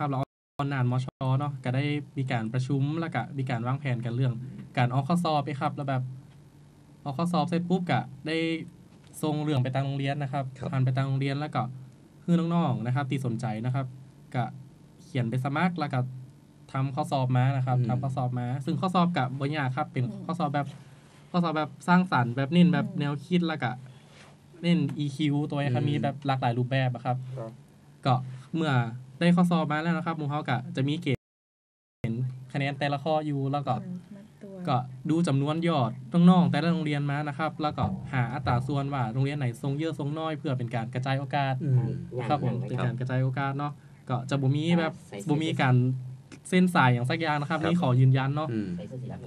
ครับเราตอนนานมชเนาะก็ได้มีการประชุมแล้วก็มีการวางแผนกันเรื่อง การออกข้อสอบไปครับ แล้วแบบออกข้อสอบเสร็จปุ๊บก็ได้ส่งเรื่องไปทางโรงเรียนนะครับครับผ่านไปทางโรงเรียนแล้วก็คือน้องๆนะครับที่สนใจนะครับก็เขียนไปสมัครแล้วก็ทำข้อสอบมานะครับทำข้อสอบมา ซึ่งข้อสอบกับบ่ยากครับเป็นข้อสอบแบบข้อสอบแบบสร้างสรรค์แบบนิ่นแบบแนวคิดแล้วก็เน้น EQ ตัวนี้ครับมีแบบหลากหลายรูปแบบอะครับครับก็เมื่อ ได้ข้อสอบมาแล้วนะครับหมูเฮาก็จะมีเกณฑ์คะแนนแต่ละข้ออยู่แล้วก็มัดตัวก็ดูจำนวนยอดน้องๆแต่ละโรงเรียนมานะครับ แล้วก็หาอัตราส่วนว่าโรงเรียนไหนทรงเยอะทรงน้อยเพื่อเป็นการกระจายโอกาสอืมครับผมเป็นการกระจายโอกาสเนาะก็จะบ่มีแบบบ่มีการเส้นสายอย่างสักอย่างนะครับครับนี่ขอยืนยันเนาะอืม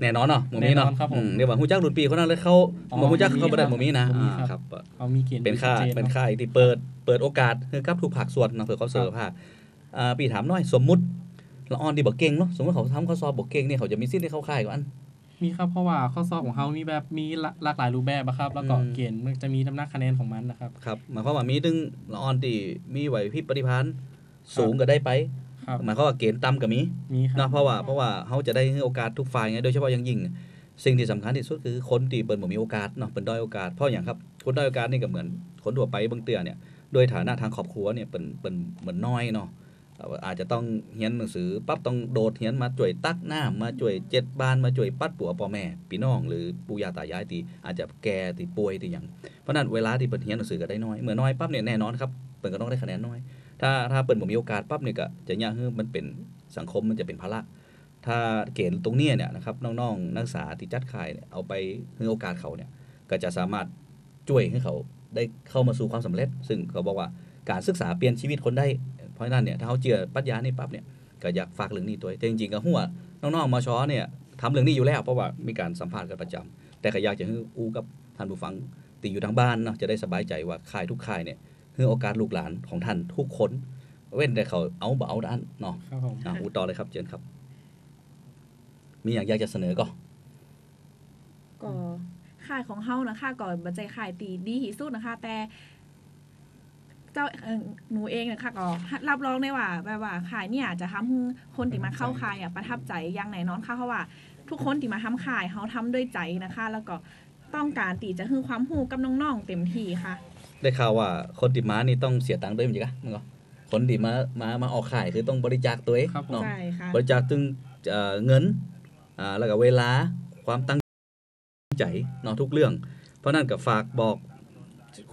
แน่นอนเนาะหมมีเนาะแน่นอนครับผมอืเดี๋ยวว่าฮู้จักรุ่นปีคนนั้นเลยเข้าอ๋อบ่ฮู้จักเข้าบ่ได้บ่บ่มีมีนะบ่มีอ่าครับครับเขามีเกณฑ์เป็นค่าชัดจเป็นอะค่ายที่เปิดเปิดโอกาสให้กับทุกภาคส่วนเนาะเพื่อเขาเสนอภาค อ่าปีถามหน่อยสมมุติละออนที่บ่เก่งเนาะสมมุติเขาทำข้อสอบบ่เก่งเนี่ยเขาจะมีสิทธิ์ได้เข้าค่ายก่อนมีครับเพราะว่าข้อสอบของเขามีแบบมีหลากหลายรูปแบบอะครับ แล้วก็อืมเกณฑ์มันจะมีน้ำหนักคะแนนของมันนะครับครับหมายความว่ามีถึงละออนที่มีไหวพริบปฏิภาณสูงก็ได้ไปครับหมายความว่าเกณฑ์ต่ำก็มีมีครัเนาะบเพราะว่าเพราะว่าเขาจะได้ให้โอกาสทุกฝ่ายไงโดยเฉพาะอยังยิ่งสิ่งที่สำคัญที่สุดคือคนที่เปิดบ่มีโอกาสเนาะเป็นด้อยโอกาสเพราะอย่างครับคนด้อยโอกาสนี่ก็เหมือนคนทั่วไปเบางเตือเนี่ยโดยฐานะทางครอบครัวเนี่ยเป็นเป็นเหมือนน้อยเนาะเอาจจะต้องเรียนหนังสือปั๊บต้องโดดเรียนมาช่วยตักน้ำมาช่วยเจ็ดบานมาช่วยปัดปัวพ่อแม่พี่น้องหรือปู่ย่าตายายที่อาจจะแก่ที่ป่วยที่อย่างเพราะนั้นเวลาที่เปิดเรียนหนังสือก็ได้น้อยเมื่อน้อยปั๊บเนี่ยแน่นอนครับเปิดก็ต้องได้คะแนนน้อย ถ้าถ้าเปิดบ่มีโอกาสปั๊บเนี่ยก็จะยากให้มันเป็นสังคมมันจะเป็นภาระถ้าเกณฑ์ตรงนี้เนี่ยนะครับน้องๆนักศึกษาที่จัดค่ายเอาไปให้โอกาสเขาเนี่ยก็จะสามารถช่วยให้เขาได้เข้ามาสู่ความสำเร็จ ซึ่งเขาบอกว่าการศึกษาเปลี่ยนชีวิตคนได้ เพราะฉะนั้นเนี่ยถ้าเขาเจอปรัชญานี่ปั๊บเนี่ยก็อยากฝากเรื่องนี้ตัวแต่จริงๆก็หัวน้องๆมาช้อเนี่ยทำเรื่องนี้อยู่แล้วเพราะว่ามีการสัมภาษณ์กันประจำแต่ก็อยากจะให้อู้กับท่านผู้ฟังตีอยู่ทางบ้านเนาะจะได้สบายใจว่าค่ายทุกค่ายเนี่ยให้โอกาสลูกหลานของท่านทุกคนเว้นแต่เขาเอาบ่เอาด้านเนาะครับผมอะอูต่อเลยครับเชิญครับ มีอย่างอยากจะเสนอก็ก็ค่ายของเฮานะคะก็บัจจัยค่ายตีดีที่สุดนะคะ แต่ เจ้าเอ่อหนูเองนะคะก็รับรองได้ว่าแบบว่าค่ายเนี่ยจะทำให้คนที่มาเข้าค่ายอะประทับใจอย่างแน่นอนค่ะเพราะว่า ทุกคนที่มาทำค่ายเขาทำด้วยใจนะคะ แล้วก็ต้องการตีจะให้ความรู้กับน้องๆเต็มที่ค่ะ ได้ข่าวว่าคนติมานี่ต้องเสียตังค์ด้วยมั้ยจ๊ะมึงก็คนที่มามามาออกขายคือต้องบริจาคตัวเองครับผมเนาะใช่ค่ะบริจาคถึงเอ่อเงินอ่าแล้วก็เวลาความตั้งใจเนาะทุกเรื่อง เพราะนั่นก็ฝากบอก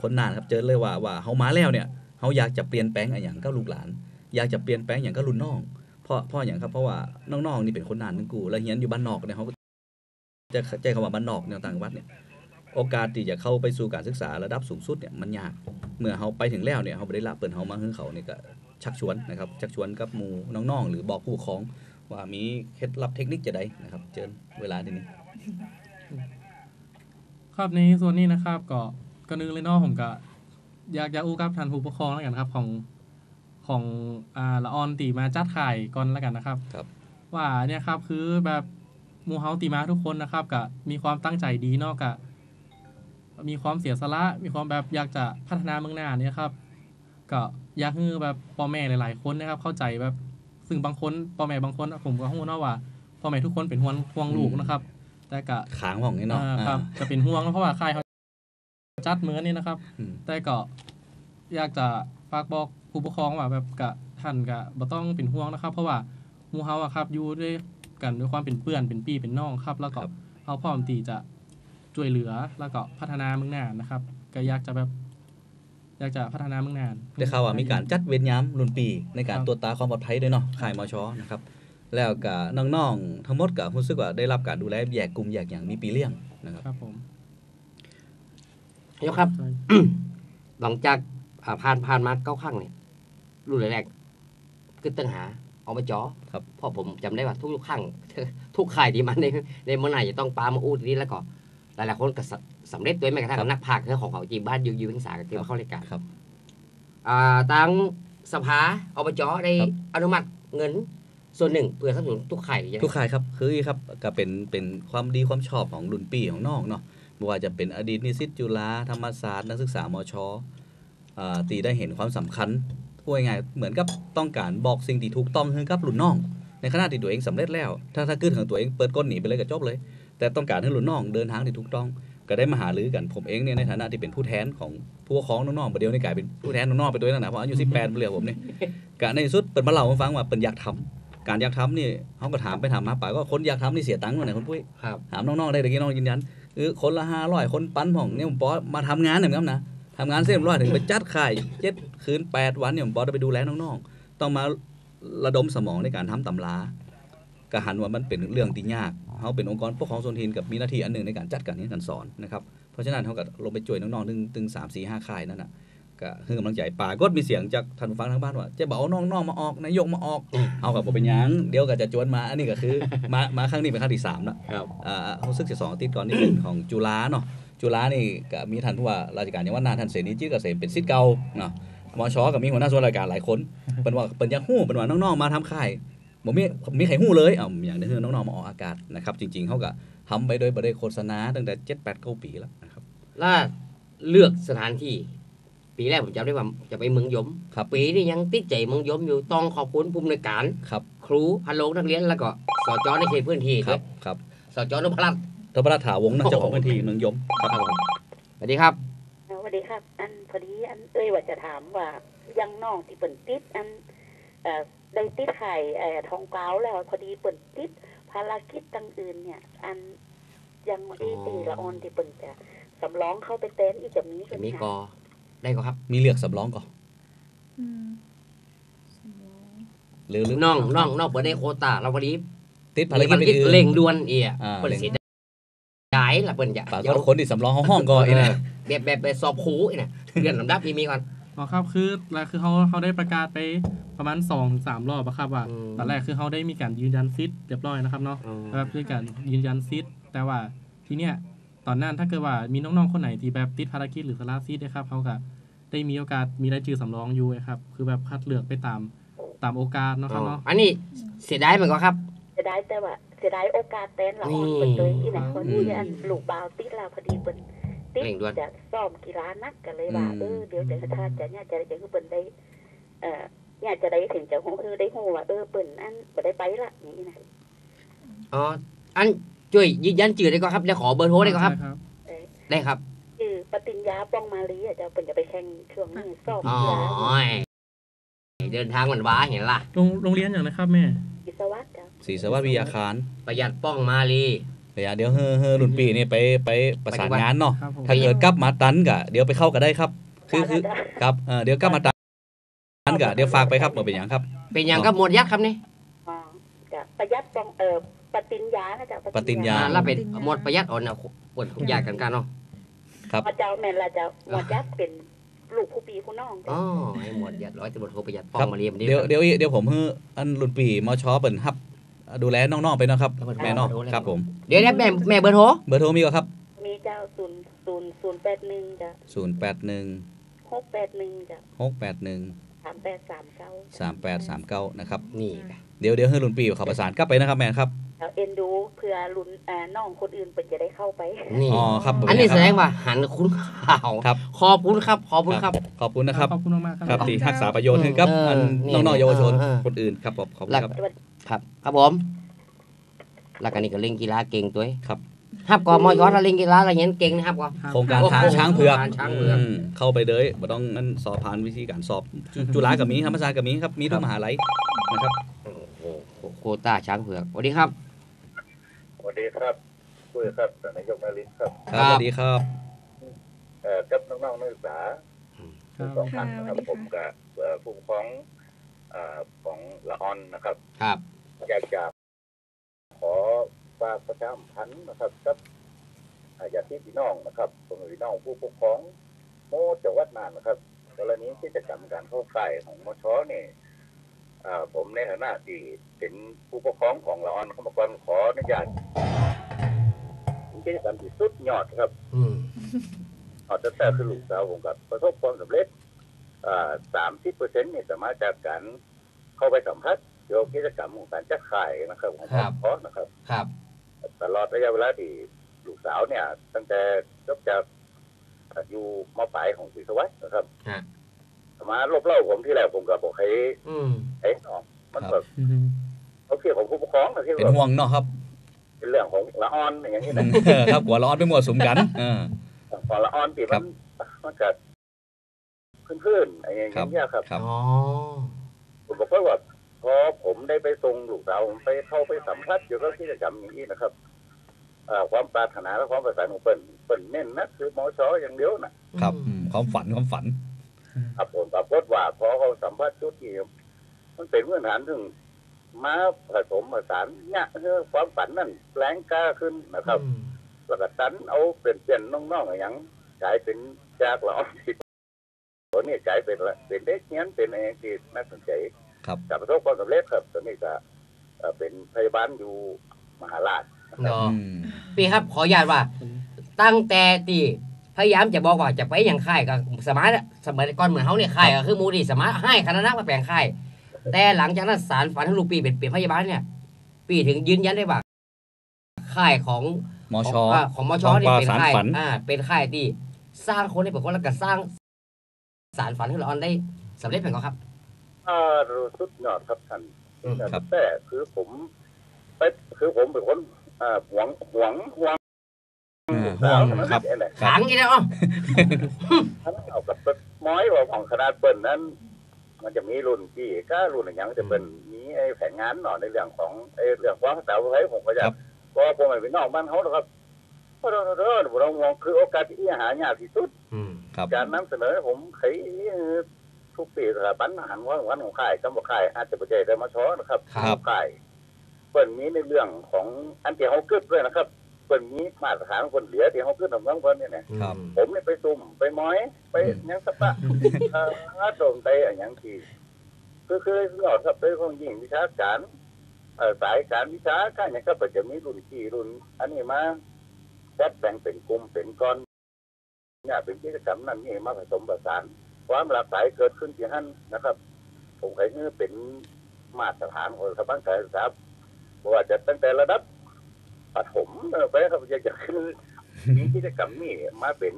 คนนานครับเจอเลยว่าว่าเฮามาแล้วเนี่ยเฮาอยากจะเปลี่ยนแปลงอย่างก็ลูกหลาน อยากจะเปลี่ยนแปลงอย่างก็รุ่นน้องเพราะเพราะอย่างครับเพราะว่าน้องๆนี่เป็นคนนานนึงกูแล้วเฮียนอยู่บ้านนอกเนี่ยเขาก็จะใจคำว่าบ้านนอกเนี่ยต่างวัดเนี่ยโอกาสที่จะเข้าไปสู่การศึกษาระดับสูงสุดเนี่ยมันยากเมื่อเขาไปถึงแล้วเนี่ยเขาบ่ได้ละเปิดเขามาให้เขาเนี่ยก็ชักชวนนะครับชักชวนกับหมู่น้องๆ หรือบอกผู้ปกครอง ว่ามีเคล็ดลับเทคนิคจะได้นะครับ เจอเวลาทีนี้ ครับในส่วนนี้นะครับก็ ก็นึงเลยเนาะผมก็อยากจะอู้กับท่านผู้ปกครองแล้วกันครับ ของของอ่าละออนตีมาจัดข่ายก่อนแล้วกันนะครับ ครับ ว่าเนี่ยครับคือแบบหมูเฮาตีมาทุกคนนะครับก็มีความตั้งใจดีเนาะก็มีความเสียสละมีความแบบอยากจะพัฒนาเมืองหน้าเนี่ยครับ ก็อยากให้แบบพ่อแม่หลาย ๆ คนนะครับ เข้าใจแบบซึ่งบางคนพ่อแม่บางคนผมก็ฮู้เนาะว่าพ่อแม่ทุกคนเป็นห่วงห่วงลูกนะครับ แต่ก็ขางห้องนี่เนาะอ่าครับอ่าก็เป็นห่วงเพราะว่าค่ายเขา จัดเหมือนนี่นะครับอืมแต่ก็อยากจะฝากบอกผู้ปกครองว่าแบบกะท่านกะบ่ต้องเป็นห่วงนะครับ เพราะว่าหมู่เฮาอะครับอยู่ด้วยกันด้วยความเป็นเพื่อนเป็นพี่เป็นน้องครับ แล้วก็เฮาพร้อมที่จะช่วยเหลือแล้วก็พัฒนาเมืองหน้านะครับ ก็อยากจะแบบอยากจะพัฒนาเมืองหน้าได้ข่าวว่ามีการจัดเวรยามรุ่นปี ในการครับตรวจตาความปลอดภัยด้วยเนาะค่ายมชนะครับแล้วก็น้องๆทั้งหมดก็รู้สึกว่าได้รับการดูแลแยกกลุ่มแยกอย่างมีปีเลี้ยงนะครับครับผม ยกครับ หลังจากอ่าผ่านผ่านมาเก้าครั้งเนี่ยรุ่นแรกๆคือตั้งหาอบจครับเพราะผมจำได้ว่าทุกๆครั้งทุกค่ายที่มันในในเมื่อไหร่จะต้องปามาอู้ทีนี้แล้วก็หลายๆคนก็สำสำเร็จด้วยแม้กระทั่งนักพากย์เรื่องของเขาจีบ้านยูยูทังสาก็ที่มาเข้ารายการครับอ่าทางสภาอบจได้ครับอนุมัติเงินส่วนหนึ่งเพื่อสนับสนุนทุกค่ายใช่ไหมทุกค่ายครับ คืออย่างนี้ครับก็เป็นเป็นความดีความชอบของรุ่นปีของน้องเนาะ ไม่ว่าจะเป็นอดีตนิสิตจุฬาธรรมศาสตร์นักศึกษามชอ่าตีได้เห็นความสำคัญพูดง่ายๆเหมือนกับต้องการบอกสิ่งที่ถูกต้องให้กับรุ่นน้อง ในขณะที่ตัวเองสำเร็จแล้ว ถ้าถ้าขึ้นของตัวเองเปิดก้นหนีไปเลยก็จบเลย แต่ต้องการให้รุ่นน้องเดินทางที่ถูกต้องก็ได้มาหารือกันผมเองเนี่ยในฐานะที่เป็นผู้แทนของผู้ปกครองน้องๆประเดี๋ยวนี้กลายเป็นผู้แทนน้องๆไปตัวนั่นนะเพราะอายุ18เปลี่ยผมเนี่ยกะในที่สุดเปิดมาเล่าให้ฟังว่าเปิดอยากทำการอยากทำนี่เขาก็ถามไปถามมาป่าก็คนอยากทำนี่เสียตังค์เท่าไหร่คนปุ้ยครับถามน้องๆได้ตะกี้น้องยืนยัน คือคนละห้าร้อยคนปั้นผ่องเนี่ยผมปอมาทำงานเนี่ยครับนะทำงานเสร็จร้อยถึงไปจัดค่ายเจ็ดคืนแปดวันเนี่ยผมปอจะไปดูแลน้องๆต้องมาระดมสมองในการทำตำราก็หันว่ามันเป็นเรื่องที่ยากเขาเป็นองค์กรปกครองส่วนท้นกับมีหน้าที่อันหนึ่งในการจัดการเรียนการสอนนะครับเพราะฉะนั้นเขาก็ลงไปช่วยน้องๆถึงถึงสามสี่ห้าค่ายนั่นน่ะ ก็คือกำลังใจป่าก็มีเสียงจากท่านผู้ฟังทางบ้านว่าจะบอกเอาน้องๆมาออกนายกมาออก เอากับผมเป็นหยังเดี๋ยวก็จะจวนมาอันนี้ก็คือมามาครั้งนี้เป็นครั้งที่สามแล้วครับอ่ารู้สึกจะสองอาทิตย์ก่อนนี่เป็นของจุฬาเนาะจุฬานี่ก็มีท่านผู้ว่าราชการจังหวัดน่านท่านเสนีจิตเกษมเป็นศิษย์เก่าเนาะมชก็มีหัวหน้าส่วนราชการหลายคนเป็นว่าเป็นอยักฮู้เป็นว่าน้องๆมาทำค่ายบ่มีมีใครฮู้เลยเอ้าอย่างนี้คือน้องๆมาออกอากาศนะครับจริงๆเขาก็ทำไปโดยบ่ได้โฆษณาตั้งแต่7 8 9ปีแล้วนะครับล่าเลือกสถานที่ ปีแรกผมจำได้ว่าจะไปเมืองยมครับปีนี้ยังติดใจเมืองยมอยู่ต้องขอบคุณผู้อำนวยการครับครูพันโลงนักเรียนแล้วก็สจในเขตพื้นที่คด้รัวบยครับสจนพรัตน์ทพรัตน์ถาวงศ์นะเจ้าของพื้นที่เมืองยมครับผมสวัสดีครับอ่าสวัสดีครับ อันพอดีอันเอ้ยว่าจะถามว่ายังน้องที่เปิ่นติดอันเอ่อได้ติดไข่เอ่อทองเปล่าแล้วพอดีเปิ่นติดภารกิจต่างอื่นเนี่ย อันยังเอตีละออนที่เปิ่นจะสำรองเข้าไปเต้นอีกจะมีจะใช่ไหมีคะกอ ได้ก็ครับ มีเลือกสำรองก่อนอืมหรือหรือน้องน้องน้องเปิดได้โควตาเราพอดีติดภารกิจมีเป็นอื่นเร่งด่วนเอียอ่าเปิดสิย้ายละเปิ่นจะปรากเดี๋ยฏวคนที่สำรองห้องก่อนอีกนะแบบแบบแบบสอบครูอีกนะเรียนลำดับมีมีก่อนอ๋อครับคือแล้วคือเขาเขาได้ประกาศไปประมาณ2อถึงสรอบอะครับว่าอืมตอนแรกคือเขาได้มีการยืนยันซิทเรียบร้อยนะครับเนาะแบบคือการยืนยันซิทแต่ว่าทีเนี้ย ตอนนั้นถ้าเกิดว่ามีน้องๆคนไหนที่แบบติดภารกิจหรือสลาซิทนะครับเขาก็ได้มีโอกาสมีรายชื่อสำรองอยู่ครับคือแบบคัดเลือกไปตามตามโอกาสเนาะครับเนาะอันนี้เสียดายเหมือนกันครับเสียดายแต่ว่าเสียดายโอกาสเต้นละออนนี่เปิ่นเลยที่ไหนพอดีอืมอันลูกบาวติดแล้วพอดีเปิ่นติดเร่งด่วนจะซ้อมกีฬานักกันเลยว่าอืมเออเดี๋ยวจะถ้าจะเนี่ยจะจะคือเปิ่นได้เอ่อเนี่ยจะได้ถึงจะหูคือได้หูว่าเออเปิ่นอันบ่ได้ไปละอย่างนี้นะอ๋ออัน ช่วยยืนยันจื่อได้ก็ครับแล้วขอเบอร์โทรได้ก็ครับใช่ครับเอ่อได้ครับคือปฏิญญาป้องมาลีอะจะเป็นจะไปแข่งช่วงนี้สอบอ๋อกีฬาเดินทางมันว้าเห็นล่ะโรงโรงเรียนอย่างไรครับแม่วิศวะจ้ะศรีสวัสดิ์วิทยาคาร ประหยัดป้องมาลีเดี๋ยวเดี๋ยวเฮ้อเฮ้อรุ่นปีนี่ไปไปประสานงานเนาะครับผมถ้าเกิดกลับมาตันกะเดี๋ยวไปเข้ากันได้ครับ คือคือจ้ะครับเออเดี๋ยวกลับมาตันกะเดี๋ยวฝากไปครับมาเป็นอย่างครับ เป็นอย่างก็หมวดยัดครับนี่อ๋อ จะประหยัดป้องเอ่อปฏิญญานะจ๊ะปฏิญญา อ่าแล้วเป็นหมวดประหยัดอ่อนนะปวดยากกันกันเนาะพระเจ้าแม่นละเจ้าหมวดยัดเป็นลูกผู้ปีผู้น้องจ้ะอ๋อให้หมวดยัดร้อยตำรวจโทประหยัดป้อครังบมาเรียมดีเดี๋ยวเดี๋ยวเดี๋ยวผมเฮ้ออันรุ่นปีมชเปิ่นฮับ ดูแลน้องๆไปเนาะครับแม่เนาะครับผมเดี๋ยวนะแม่แม่เบอร์โทรเบอร์โทรมีก็ครับ มีเจ้าศูนย์ศูนย์ศูนย์แปดหนึ่งจ้ะ081 หกแปดหนึ่งจ้ะ681 สามแปดสามเก้า3839 นะครับ นี่ เดี๋ยวเดี๋ยวให้รุ่นปีเขาประสานกลับไปนะครับแม่ครับแล้วเอ็นดูเพื่อลุ้นอ่าน้องคนอื่นเปิดจะได้เข้าไป นี่อ๋อครับอันนี้แสดงว่าหันคุณข่าวครับขอบคุณครับ ขอบคุณครับ ขอบคุณนะครับขอบคุณมากๆครับครับที่รักษาประโยชน์ให้กับเอออันนี่น้องๆเยาวชนเออคนอื่นครับผมขอบคุณครับครับ ครับผมแล้วกันนี่ก็เล่นกีฬาเก่งตัวเองครับครับก็มอย้อนเราเล่นกีฬาอะไรเงี้ยเก่งนะครับก็โครงการโอ้โหทางช้างเผือกโครงการช้างเผือกมเข้าไปเลยบ่ต้องนั่นสอบผ่านวิธีการสอบจุจุฬากับมีธรรมศาสตร์กับมีครับมีทุกมหาลัยนะครับ โอ้โหโควต้าช้างเผือกสวัสดีครับ สวัสดีครับคุยครับท่านนายกนารินครับครับสวัสดีครับเอ่อกับน้องๆนักศึกษาครับสองท่านนะครับค่ะสวัสดีค่ะผมกับเอ่อผู้ปกครองเอ่อของละออนนะครับ ครับอยากจะขอฝากประชาสัมพันธ์นะครับกับอ่าญาติพี่น้องนะครับผมพี่น้องผู้ปกครองโมจังหวัดน่านนะครับกรณีที่จะจำการเข้าค่ายของมชเนี่ยอ่า ผมในฐานะที่เป็นผู้ปกครองของละออนเขาบอกว่าขออนุญาตเป็นกิจกรรมที่สุดยอดครับ อืมอาจจะแต่คือลูกสาวผมกับประสบความสำเร็จสามสิบเปอร์เซ็นต์เนี่ยสามารถจากการเข้าไปสัมผัสเกี่ยวกับกิจกรรมของการจัดขายนะครับของครับคอร์สนะครับ ครับ ตลอดระยะเวลาที่ลูกสาวเนี่ย ตั้งแต่จบจากอยู่มปลายของศรีสวัสดิ์นะครับฮะ มารบเล่าผมที่แรกผมก็บอกให้อืมไอ้น้องมันครับแบบเขาเกี่ยวของผู้ปกครองนะที่เป็นแบบห่วงเนาะครับ เป็นเรื่องของละอ่อนอย่างนี้นะเออครับหัวร้อนไปหมดสุมกันเออของละอ่อนที่ครัมับนมันเกิดเพื่อนๆอะไรอย่างเงี้ยครับครับอ๋อผมบอกว่าพอผมได้ไปส่งลูกสาวผมไปเข้าไปสัมผัสอยู่กับกิจกรรมอย่างนี้นะครับเอ่อความปรารถนาและความประสานของเปิ้นเปิ้นเน้นนะคือมอชออย่างเดียวนะครับอืมความฝันความฝัน ครับผมปรากฏว่าพอเขาสัมภาษณ์ชุดที่มันเป็นพื้นฐานถึงมาผสมผสานเนี่ยคือความฝันนั่นแรงกล้าขึ้นนะครับอืมแล้วก็ตันเอาเป็นเปลี่ยนน้องๆอย่างกลายเป็นจากละออนสิตัวนี้กลายเป็นละเป็นเด็กเงี้ยนเป็นอะไรที่น่าสนใจครับกับประสบความสำเร็จครับตัวนี้ก็เอ่อเป็นพยาบาลอยู่มหาราชเนาะอืมพี่ครับขออนุญาตว่า ตั้งแต่ที่ พยายามจะบอกว่าจะไปอย่างค่ายก็สมัยสมัยก่อนเหมือนเขาเนี่ยค่ายก็คือหมูดีสมัยให้คณะนักมาแปลงค่ายแต่หลังจากนั้นสารฝันให้ลูกปีเป็นเป็นพยาบาลเนี่ย ปีถึงยืนยันได้ว่าค่ายของมอชของาของมชของเนี่ยเป็นสารค่ายฝันอ่าเป็นค่ายที่สร้างคนให้เป็นคนแล้วก็สร้างสารฝันให้เราออนได้สำเร็จเป็นก็ครับอ่าสุดยอดครับท่านอืมครับแต่คือผมไปคือผมเป็นคนอ่าหวงหวงหวงเออ ห่วงครับเอะไรขังอีกแล้วอ๋อทั้งเอากับม้อยว่าของคณะเปิ้ลนั้น มันจะมีรุ่นพี่ก็รุ่นอย่างจะเป็นมีไอ้แผนงานหน่อยในเรื่องของไอ้เรื่องความสาวไว้ผมก็จะครับเพราะว่าผมเป็นนอกบ้านเขาหรอกครับเพราะเราเราเรามองคือโอกาสที่หายากที่สุดอืมครับการนำเสนอผมเคยทุกปีสถาบันอาหารวันวันของค่ายกำบอกค่ายอาจจะประเจได้มาช้อนะครับครับค่ายเปิดมีในเรื่องของอันที่เขาเกิดด้วยนะครับ เปิดมีมาตรฐานคนเหลือที่เขาเกิดของเมืองคนเนี่ยนะครับผมเนี่ยไปซุ่มไปม้อยไปหยังสปะเอ่อโดมไปอะไรอย่างที่คือคือหลอดครับด้วยของยิ่งวิชาการเอ่อสายการวิชาการเนี่ยก็เปิดจะมีรุ่นที่รุ่น อันนี้มาจัดแบ่งเป็นกลุ่มเป็นก้อนเนี่ยเป็นกิจกรรมนั่นนี่มาผสมผสาน ความหลากหลายเกิดขึ้นที่นั่นนะครับ ผมเคยนี่เป็นมาตรฐานของสถาบันการศึกษาบ่ว่าจะตั้งแต่ระดับ ปฐมเออไปครับจะจะคือมีกิจกรรมนี่มาเป็น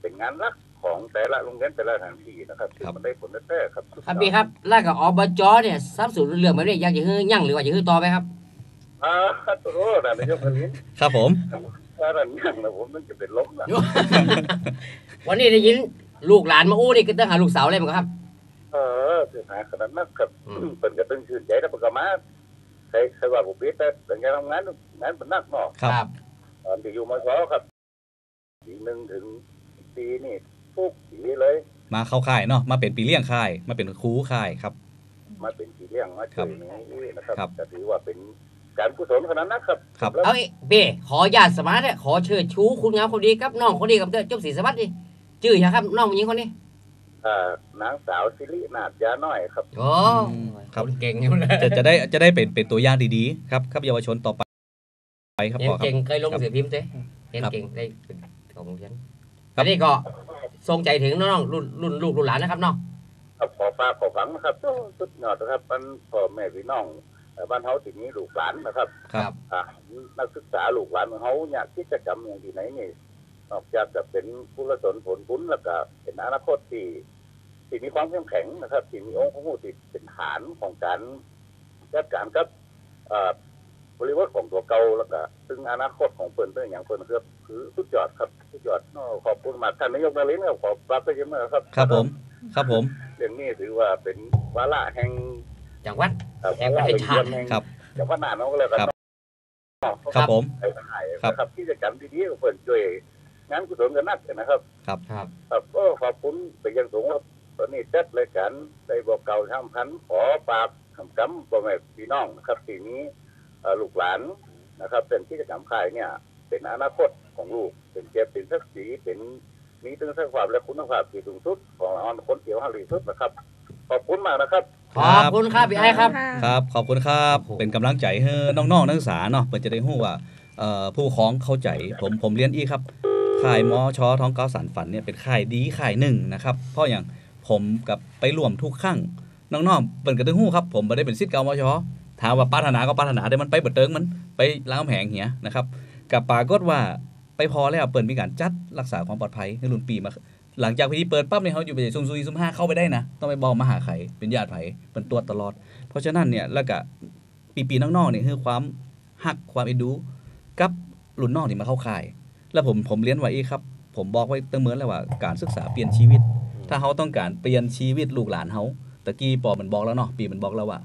เป็นงานหลักของแต่ละโรงเรียนแต่ละสถานที่นะครับซึ่งครับมันได้ผลแท้ๆครับ ครับพี่ครับแล้วก็อบจเนี่ยทรัพย์สินเรื่องแบบนี้อยากจะฮื้อยั่งหรือว่าจะฮื้อต่อไหมครับอ่าตัวโอ้นายกพลินครับผมถ้าดันยังนะผมมันจะเป็นล้มนะวันนี้ได้ยินลูกหลานมาอู้นี่ก็ต้องหาลูกสาวเลยมั้งครับ เออคือหาขนาดนั้นครับอืมเป็นกระตึงชื่นใจแล้วประกมา ใครใครว่าผมปิดแต่แต่งานทำงานงานเป็นนักเนาะครับตอนที่อยู่มสครับปีหนึ่งถึงปีนี่ทุกปีเลย มาเข้าค่ายเนาะมาเป็นปีเลี้ยงค่าย มาเป็นครูค่ายครับ มาเป็นปีเลี้ยงมาช่วยนี้นะครับครับจะถือว่าเป็นการกุศลขนาดนั้นครับครับแล้วเอาไอ้เบ้ขอญาติสมาร์ทเนี่ยขอเชิญชูคุณงามคนดีครับน้องคนดีกับเธอจบศรีสวัสดิ์ดิชื่ออย่างครับน้องผู้หญิงคนนี้อ่า นางสาวสิรินาถยาน้อยครับโอ้ครับนเก่งอยู่เลยจะจะได้จะได้เป็นเป็นตัวอย่างดีๆครับครับเยาวชนต่อไปไปครับเห็นพ่อครับเก่งเคยลงครับเสือพิมพ์เต้เห็นครับเก่งได้เป็นของผมฉันครับอันนี้ก็ทรงใจถึงน้องๆรุ่นรุ่นลูกรุ่นหลานนะครับเนาะครับขอฝากขอฝังนะครับโอ้สุดยอดนะครับมันพ่อแม่พี่น้องเอ่อบ้านเฮาที่นี้ลูกหลานนะครับ ครับอ่านักศึกษาลูกหลานของเฮาอยากกิจกรรมอย่างที่ไหนนี่นอกจากจะเป็นผู้ละสนผลบุญแล้วก็เป็นอนาคตที่ ที่มีความเข้มแข็งนะครับที่มีองค์ความรู้ที่เป็นฐานของการจัดการกับอ่าบริวารของตัวเก่าแล้วก็ซึ่งอนาคตของเปิ้นเป็นอย่างเปิ้นคือคือสุดยอดครับสุดยอดเนาะขอบคุณมากท่านนายกนรินทร์ครับขอบพระไปเยอะๆครับ ครับผม ครับผมเรื่องนี้ถือว่าเป็นวาระแห่งจังหวัดเอ่อแห่งประเทศชาติแห่งครับจังหวัดน่านน้องก็เลยกันครับเนาะครับผมไปถ่ายนะครับกิจกรรมดีๆของเพิ่นช่วยงานกุศลกันนักนะครับ ครับครับก็ขอบคุณไปยังสูงครับต อนนี้จัดรายการได้บอกเก่าทำพันขอปากคำกำพ่อแม่พี่น้องนะครับทีนี้เอ่อลูกหลานนะครับ เป็นกิจกรรมค่ายเนี่ย เป็นอนาคตของลูกเป็นเกียรติเป็นศักดิ์ศรีเป็นมีถึงศักดิ์ภาพและคุณภาพที่สูงสุดของออนคนเกี่ยวห้ารีสุดนะครับ ขอบคุณมากนะครับขอบคุณครับพี่ไอ้ครับครับ ขอบคุณครับโอ้โหเป็นกำลังใจให้น้องๆนักศึกษาเนาะเพื่อจะได้รู้ว่าเอ่อผู้ปกครองเข้าใจผมผมเรียนอีกครับค่ายมอชอท้องเก้าสารฝันเนี่ยเป็นค่ายดีค่ายหนึ่งนะครับ เพราะอย่าง ผมกับไปร่วมทุกครั้งน้องๆเปิดกระตึงหู้ครับ ผมไม่ได้เป็นซิทธิ์เก่ามชอถามว่าปรารถนาก็ปรารถนาได้มันไปเบิดเติงมันไปล้างแผงเหียนะครับกับปรากฏว่าไปพอแล้วเปิดมีการจัดรักษาความปลอดภัยให้รุ่นปีมาหลังจากพิธีเปิดปั๊บเนี่ยเขาอยู่ไปซุ่มซุยซุ่มห้าเข้าไปได้นะ ต้องไปบอกมาหาใครเป็นญาติไผเป็นตรวตลอด เพราะฉะนั้นเนี่ยแล้วก็ปีปีน้องๆเนี่ยคือความหักความเอ็นดูกับรุ่นน้องที่มาเข้าค่าย แล้วผมผมเรียนไว้อีกครับ ผมบอกไว้ตั้งเมื่อแล้วว่าการศึกษาเปลี่ยนชีวิต ถ้าเขาต้องการเปลี่ยนชีวิตลูกหลานเขาตะกี้ปอมันบอกแล้วเนาะปีมันบอกแล้วว่า